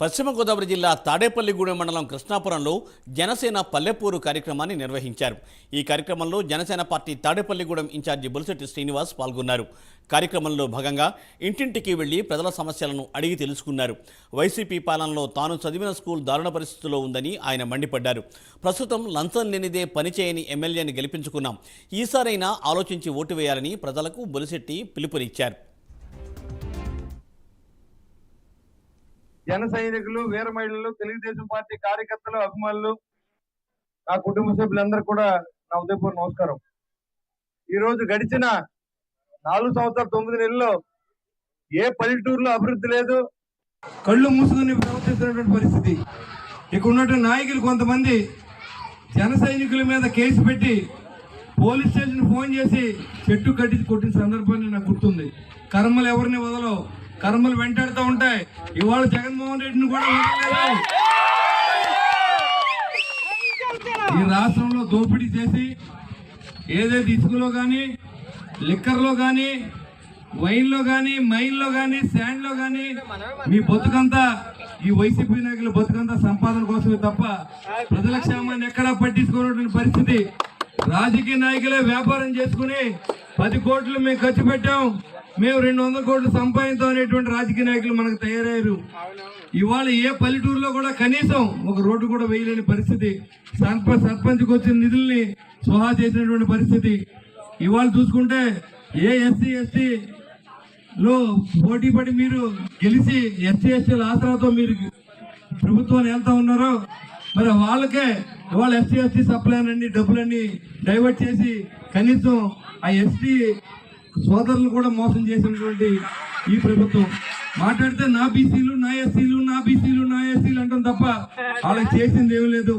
పశ్చిమ గోదావరి జిల్లా తాడేపల్లిగూడెం మండలం కృష్ణాపురంలో జనసేన పల్లెపూరు కార్యక్రమాన్ని నిర్వహించారు. ఈ కార్యక్రమంలో Janasena party Tadepalligudem in charge Bulasetti Srinivas పాల్గొన్నారు. కార్యక్రమంలో భాగంగా ఇంటింటికి వెళ్ళి ప్రజల సమస్యలను అడిగి తెలుసుకున్నారు. వైసీపీ పాలనలో తాను చదివిన స్కూల్ దారుణ పరిస్థితిలో ఉందని ఆయన మండిపడ్డారు. ప్రస్తుతం లంచం లేనిదే పనిచేయని ఎమ్మెల్యేని గెలిపించుకున్నాం. ఈసారైనా ఆలోచించి ఓటు వేయాలని ప్రజలకు బులిశెట్టి పిలుపునిచ్చారు. జన సైనికులు వీర మహిళలు తెలుగుదేశం పార్టీ కార్యకర్తలు అభిమానులు నా కుటుంబ సభ్యులందరూ కూడా నా ఉదయపూర్ నమస్కారం. ఈ రోజు గడిచిన నాలుగు సంవత్సరాల తొమ్మిది నెలల్లో ఏ పల్లెటూరులో అభివృద్ధి లేదు. కళ్ళు మూసుకుని ప్రవర్తిస్తున్నటువంటి పరిస్థితి. ఇక్కడ ఉన్నటువంటి నాయకులు కొంతమంది జన సైనికుల మీద కేసు పెట్టి పోలీస్ స్టేషన్ ఫోన్ చేసి చెట్టు కట్టి కొట్టిన సందర్భాన్ని నాకు గుర్తుంది. కర్మలు ఎవరిని వదలవు. కర్మలు వెంటాడుతూ ఉంటాయి. ఇవాళ జగన్మోహన్ రెడ్డిని కూడా ఈ రాష్ట్రంలో దోపిడీ చేసి ఏదైతే ఇసుకలో కానీ లిక్కర్లో కానీ వైన్లో కానీ మైన్లో కానీ శాండ్లో కానీ మీ బతుకంతా ఈ వైసీపీ నాయకుల బతుకంతా సంపాదన కోసమే తప్ప ప్రజల క్షేమాన్ని ఎక్కడా పట్టించుకోనటువంటి పరిస్థితి. రాజకీయ నాయకులే వ్యాపారం చేసుకుని పది కోట్లు మేము ఖర్చు పెట్టాం. మేము రెండు వందల కోట్లు సంపాదించాం అనేటువంటి రాజకీయ నాయకులు మనకు తయారయ్యారు. ఇవాళ ఏ పల్లెటూరులో కూడా కనీసం ఒక రోడ్డు కూడా వేయలేని పరిస్థితి. సర్పంచ్ సర్పంచ్కి వచ్చిన నిధుల్ని సోహా చేసినటువంటి పరిస్థితి. ఇవాళ చూసుకుంటే ఏ ఎస్సీ ఎస్టీ లో పోటీ పడి మీరు గెలిచి ఎస్సీ ఎస్టీల ఆసరాతో మీరు ప్రభుత్వాన్ని వెళ్తా ఉన్నారో మరి వాళ్ళకే ఇవాళ ఎస్సీ ఎస్టీ సప్లై అన్ని డబ్బులన్నీ డైవర్ట్ చేసి కనీసం ఆ ఎస్టీ సోదరులు కూడా మోసం చేసినటువంటి ఈ ప్రభుత్వం. మాట్లాడితే నా బీసీలు నా ఎస్సీలు నా బీసీలు నా ఎస్సీలు అంటాం తప్ప వాళ్ళకి చేసింది ఏమీ లేదు.